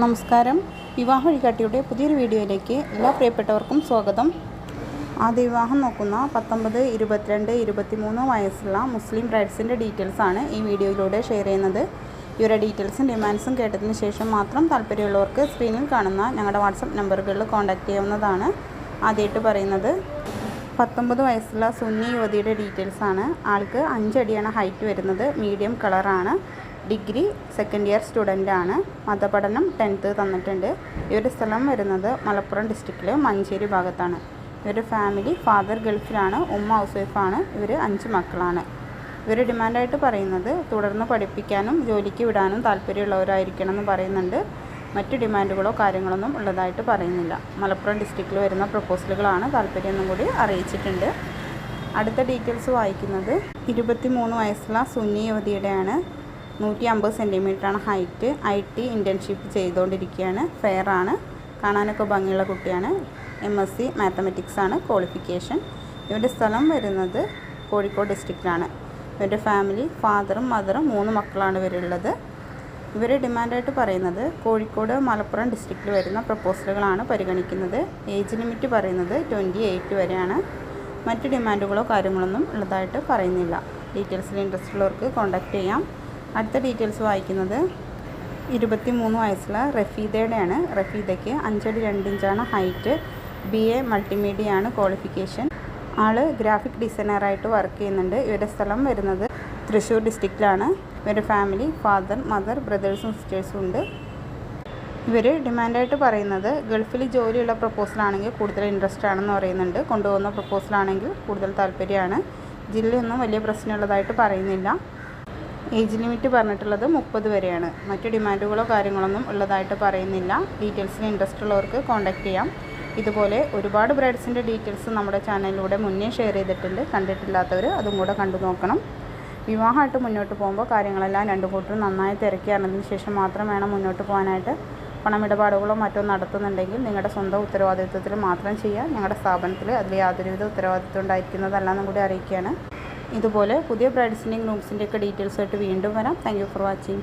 നമസ്കാരം. വിവാഹ വഴികാട്ടിയുടെ പുതിയൊരു വീഡിയോയിലേക്ക് എല്ലാ പ്രിയപ്പെട്ടവർക്കും സ്വാഗതം. ആദ്യ വിവാഹം നോക്കുന്ന പത്തൊമ്പത് ഇരുപത്തിരണ്ട് ഇരുപത്തിമൂന്ന് വയസ്സുള്ള മുസ്ലിം ബ്രൈഡ്സിന്റെ ഡീറ്റെയിൽസാണ് ഈ വീഡിയോയിലൂടെ ഷെയർ ചെയ്യുന്നത്. ഇവരുടെ ഡീറ്റെയിൽസും ഡിമാൻഡ്സും കേട്ടതിന് ശേഷം മാത്രം താല്പര്യമുള്ളവർക്ക് സ്ക്രീനിൽ കാണുന്ന ഞങ്ങളുടെ വാട്സപ്പ് നമ്പറുകളിൽ കോൺടാക്റ്റ് ചെയ്യാവുന്നതാണ് ആദ്യമായിട്ട് പറയുന്നത്. പത്തൊമ്പത് വയസ്സുള്ള സുന്നി യുവതിയുടെ ഡീറ്റെയിൽസാണ് ആൾക്ക് അഞ്ചടിയാണ് ഹൈറ്റ് വരുന്നത്. മീഡിയം കളറാണ്. ഡിഗ്രി സെക്കൻഡ് ഇയർ സ്റ്റുഡന്റ് ആണ്. മതപഠനം ടെൻത്ത് തന്നിട്ടുണ്ട്. ഇവരുടെ സ്ഥലം വരുന്നത് മലപ്പുറം ഡിസ്ട്രിക്റ്റിലെ മഞ്ചേരി ഭാഗത്താണ്. ഇവരുടെ ഫാമിലി ഫാദർ ഗൾഫിലാണ്. ഉമ്മ ഹൗസ് വൈഫാണ് ഇവർ അഞ്ച് മക്കളാണ്. ഇവർ ഡിമാൻഡായിട്ട് പറയുന്നത് തുടർന്ന് പഠിപ്പിക്കാനും ജോലിക്ക് വിടാനും താല്പര്യമുള്ളവരായിരിക്കണം എന്ന് പറയുന്നുണ്ട്. മറ്റ് ഡിമാൻഡുകളോ കാര്യങ്ങളൊന്നും ഉള്ളതായിട്ട് പറയുന്നില്ല. മലപ്പുറം ഡിസ്ട്രിക്റ്റിൽ വരുന്ന പ്രപ്പോസലുകളാണ് താല്പര്യമെന്നും കൂടി അറിയിച്ചിട്ടുണ്ട്. അടുത്ത ഡീറ്റെയിൽസ് വായിക്കുന്നത് ഇരുപത്തി മൂന്ന് വയസ്സുള്ള സുന്നി യുവതിയുടെയാണ്. നൂറ്റി അമ്പത് സെന്റിമീറ്ററാണ് ഹൈറ്റ്. ഐ ടി ഇന്റേൺഷിപ്പ് ചെയ്തുകൊണ്ടിരിക്കുകയാണ്. ഫെയർ ആണ്. കാണാനൊക്കെ ഭംഗിയുള്ള കുട്ടിയാണ്. എം എസ് സി മാത്തമെറ്റിക്സ് ആണ് ക്വാളിഫിക്കേഷൻ ഇവരുടെ സ്ഥലം വരുന്നത് കോഴിക്കോട് ഡിസ്ട്രിക്റ്റിലാണ് ഇവരുടെ ഫാമിലി ഫാദറും മദറും മൂന്ന് മക്കളാണ് ഇവരുള്ളത്. ഇവർ ഡിമാൻഡായിട്ട് പറയുന്നത് കോഴിക്കോട് മലപ്പുറം ഡിസ്ട്രിക്റ്റിൽ വരുന്ന പ്രപ്പോസലുകളാണ് പരിഗണിക്കുന്നത്. ഏജ് ലിമിറ്റ് പറയുന്നത് ട്വന്റി എയ്റ്റ് വരെയാണ്. മറ്റ് ഡിമാൻഡുകളോ കാര്യങ്ങളൊന്നും ഉള്ളതായിട്ട് പറയുന്നില്ല. ഡീറ്റെയിൽസിൽ ഇൻട്രസ്റ്റ് ഉള്ളവർക്ക് കോൺടാക്റ്റ് ചെയ്യാം. അടുത്ത ഡീറ്റെയിൽസ് വായിക്കുന്നത് ഇരുപത്തി മൂന്ന് വയസ്സുള്ള റഫീദയുടെയാണ്. റഫീദയ്ക്ക് അഞ്ചടി രണ്ട് ഇഞ്ചാണ് ഹൈറ്റ്. ബി എ മൾട്ടിമീഡിയ ആണ് ക്വാളിഫിക്കേഷൻ ആൾ ഗ്രാഫിക് ഡിസൈനറായിട്ട് വർക്ക് ചെയ്യുന്നുണ്ട്. ഇവരുടെ സ്ഥലം വരുന്നത് തൃശ്ശൂർ ഡിസ്ട്രിക്റ്റിലാണ് ഇവരുടെ ഫാമിലി ഫാദർ മദർ ബ്രദേഴ്സും സിസ്റ്റേഴ്സും ഉണ്ട്. ഇവർ ഡിമാൻഡായിട്ട് പറയുന്നത് ഗൾഫിൽ ജോലിയുള്ള പ്രപ്പോസലാണെങ്കിൽ കൂടുതൽ ഇൻട്രസ്റ്റ് ആണെന്ന് പറയുന്നുണ്ട്. കൊണ്ടുപോകുന്ന പ്രപ്പോസലാണെങ്കിൽ കൂടുതൽ താല്പര്യമാണ്. ജില്ലയൊന്നും വലിയ പ്രശ്നമുള്ളതായിട്ട് പറയുന്നില്ല. ഏജ് ലിമിറ്റ് പറഞ്ഞിട്ടുള്ളത് മുപ്പത് വരെയാണ്. മറ്റു ഡിമാൻഡുകളോ കാര്യങ്ങളൊന്നും ഉള്ളതായിട്ട് പറയുന്നില്ല. ഡീറ്റെയിൽസിന് ഇൻട്രസ്റ്റ് ഉള്ളവർക്ക് കോൺടാക്റ്റ് ചെയ്യാം. ഇതുപോലെ ഒരുപാട് ബ്രൈഡ്സിന്റെ ഡീറ്റെയിൽസ് നമ്മുടെ ചാനലിലൂടെ മുന്നേ ഷെയർ ചെയ്തിട്ടുണ്ട്. കണ്ടിട്ടില്ലാത്തവർ അതും കൂടെ കണ്ടു നോക്കണം. വിവാഹമായിട്ട് മുന്നോട്ട് പോകുമ്പോൾ കാര്യങ്ങളെല്ലാം രണ്ടു കൂട്ടരും നന്നായി തിരക്കി അറിഞ്ഞതിന് ശേഷം മാത്രം വേണം മുന്നോട്ട് പോകാനായിട്ട്. പണമിടപാടുകളോ മറ്റോ നടത്തുന്നുണ്ടെങ്കിൽ നിങ്ങളുടെ സ്വന്തം ഉത്തരവാദിത്വത്തിൽ മാത്രം ചെയ്യുക. ഞങ്ങളുടെ സ്ഥാപനത്തിൽ അതിൽ യാതൊരുവിധ ഉത്തരവാദിത്വം ഉണ്ടായിരിക്കുന്നതല്ലെന്നും കൂടി അറിയിക്കുകയാണ്. ഇതുപോലെ പുതിയ ബ്രൈഡ്സിന്റെയും ഗ്രൂംസിന്റെയൊക്കെ ഡീറ്റെയിൽസ് ആയിട്ട് വീണ്ടും വരാം. Thank for watching